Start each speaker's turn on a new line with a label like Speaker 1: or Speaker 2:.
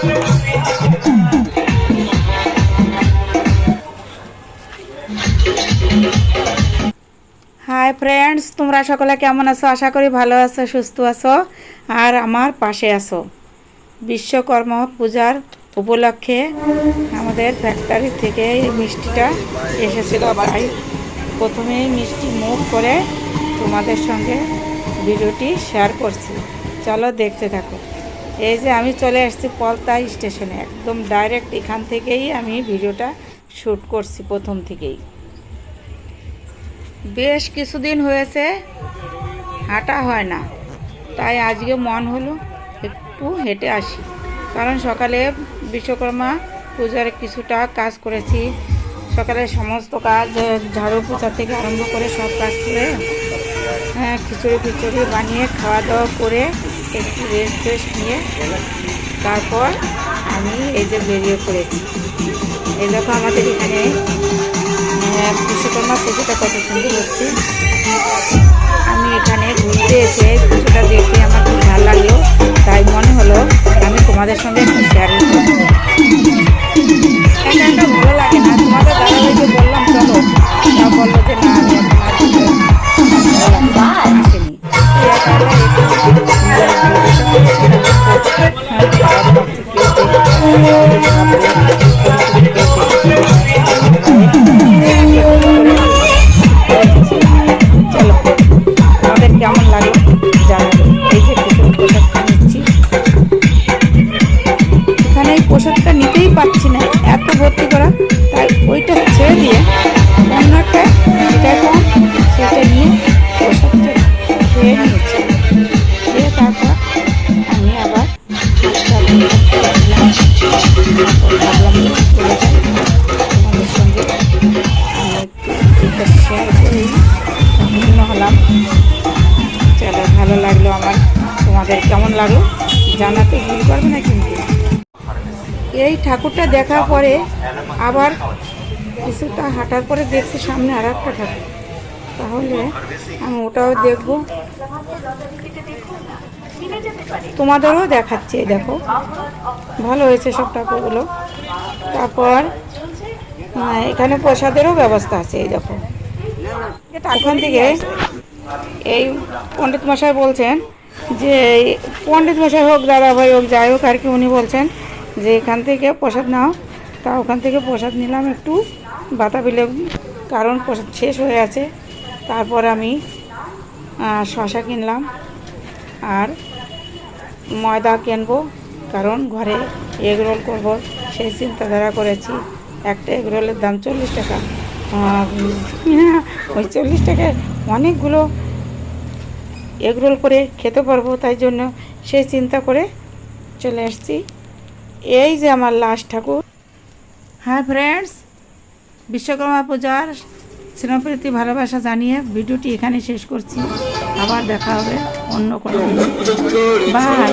Speaker 1: Hi friends তোমরা সকলে কেমন আছো? আশা করি ভালো আছো, সুস্থ আছো, আর আমার পাশে আছো। বিশ্বকর্মা পূজার উপলক্ষে আমাদের ফ্যাক্টরি থেকে এই মিষ্টিটা এসেছিল। তাই প্রথমেই মিষ্টি মুখ করে তোমাদের সঙ্গে ভিডিওটি শেয়ার করছি। চলো দেখতে থাকো। এই যে আমি চলে আসছি পলতা স্টেশনে, একদম ডাইরেক্ট এখান থেকেই আমি ভিডিওটা শ্যুট করছি প্রথম থেকেই। বেশ কিছুদিন হয়েছে, হাঁটা হয় না। তাই আজকে মন হলো একটু হেঁটে আসি। কারণ সকালে বিশ্বকর্মা পূজার কিছুটা কাজ করেছি। সকালে সমস্ত কাজ, ঝাড়ু পোছা থেকে আরম্ভ করে সব কাজ করে হ্যাঁ খিচুড়ি খিচুড়ি বানিয়ে খাওয়া দাওয়া করে একটু রেস্ট ফ্রেস্ট নিয়ে তারপর আমি এই যে বেরিয়ে পড়েছি। এই দেখো আমাদের এখানে বিশ্বকর্মা পুজোটা কত সুন্দর হচ্ছে। আমি এখানে ঘুরতে এসে পুজোটা দেখে আমার খুব ভালো লাগল। তাই মনে হলো আমি তোমাদের সঙ্গে শেয়ার পারছি না। এত ভর্তি করা। তাই ওইটা ছেড়ে দিয়ে অন্য একটা কম সেটা নিয়ে তারপর আমি আবার হলাম ভালো লাগল আমার। তোমাদের কেমন লাগল জানাতে ভুল করবে না কিন্তু। এই ঠাকুরটা দেখার পরে আবার কিছুটা হাঁটার পরে দেখছি সামনে আর একটা ঠাকুর। তাহলে আমি ওটাও দেখব। তোমাদেরও দেখাচ্ছি, এই দেখো। ভালো হয়েছে সব ঠাকুরগুলো। তারপর এখানে প্রসাদেরও ব্যবস্থা আছে, এই দেখো। ওখান থেকে এই পণ্ডিত মশাই বলছেন যে, পণ্ডিত মশাই হোক, দাদা ভাই হোক, যাই হোক আর কি, উনি বলছেন যে এখান থেকে প্রসাদ নাও, তা ওখান থেকে প্রসাদ নিলাম একটু বাতাবিলে কারণ প্রসাদ শেষ হয়ে আছে তারপর আমি শশা কিনলাম আর ময়দা কিনবো, কারণ ঘরে এগ রোল করব, সেই চিন্তাধারা করেছি। একটা এগ রোলের দাম চল্লিশ টাকা। ওই চল্লিশ টাকায় অনেকগুলো এগ রোল করে খেতে পারব, তাই জন্য সেই চিন্তা করে চলে এসেছি। এই যে আমার লাশ ঠাকুর। হ্যাঁ ফ্রেন্ডস বিশ্বকর্মা পূজার স্নেহপ্রীতি, ভালোবাসা জানিয়ে ভিডিওটি এখানে শেষ করছি। আবার দেখা হবে অন্য কোনো বাই